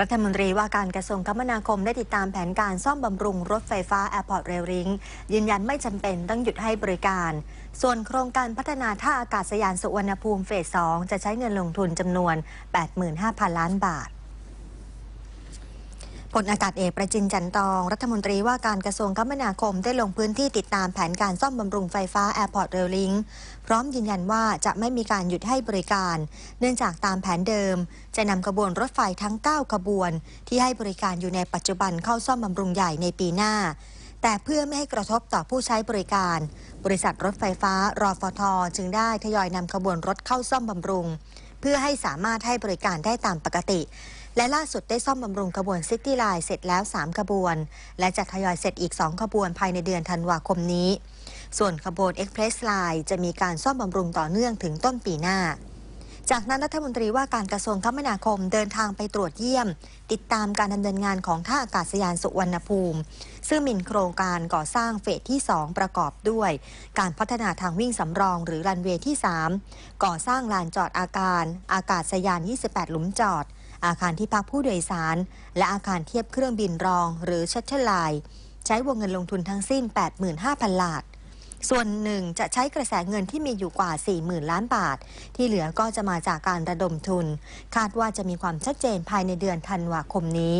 รัฐมนตรีว่าการกระทรวงคมนาคมได้ติดตามแผนการซ่อมบำรุงรถไฟฟ้าแอร์พอร์ตเรลลิงยืนยันไม่จำเป็นต้องหยุดให้บริการ ส่วนโครงการพัฒนาท่าอากาศยานสุวรรณภูมิเฟส 2 จะใช้เงินลงทุนจำนวน 85,000 ล้านบาท พลอากาศเอกประจินจันตอง รัฐมนตรีว่าการกระทรวงคมนาคมได้ลงพื้นที่ติดตามแผนการซ่อมบำรุงไฟฟ้า Airport Rail Link พร้อมยืนยันว่าจะไม่มีการหยุดให้บริการ เนื่องจากตามแผนเดิม จะนำขบวนรถไฟทั้ง 9 ขบวน ที่ให้บริการอยู่ในปัจจุบันเข้าซ่อมบำรุงใหญ่ในปีหน้า แต่เพื่อไม่ให้กระทบต่อผู้ใช้บริการ บริษัทรถไฟฟ้ารอฟทจึงได้ทยอยนำขบวนรถเข้าซ่อมบำรุง เพื่อให้สามารถให้บริการได้ตามปกติ และล่าสุดได้ซ่อมบำรุงขบวนซิตี้ไลน์เสร็จแล้ว 3 ขบวน และจะทยอยเสร็จอีก 2 ขบวนภายในเดือนธันวาคมนี้ ส่วนขบวน Express Line จะมีการซ่อมบำรุงต่อเนื่องถึงต้นปีหน้า จากนั้นรัฐมนตรีว่าการกระทรวงคมนาคมเดินทางไปตรวจเยี่ยม ติดตามการดำเนินงานของท่าอากาศยานสุวรรณภูมิ ซึ่งมีโครงการก่อสร้างเฟสที่ 2 ประกอบด้วย การพัฒนาทางวิ่งสำรองหรือรันเวย์ที่ 3 ก่อสร้างลานจอดอาการ อากาศยาน 28 หลุมจอด อาคารที่พักผู้โดยสาร และอาคารเทียบเครื่องบินรอง หรือชัตเทอร์ไลน์ใช้วงเงินลงทุนทั้งสิ้น 85,000 ล้านส่วนหนึ่งจะใช้กระแสเงินที่มีอยู่กว่า 40,000 ล้านบาท ที่เหลือก็จะมาจากการระดมทุน คาดว่าจะมีความชัดเจนภายในเดือนธันวาคมนี้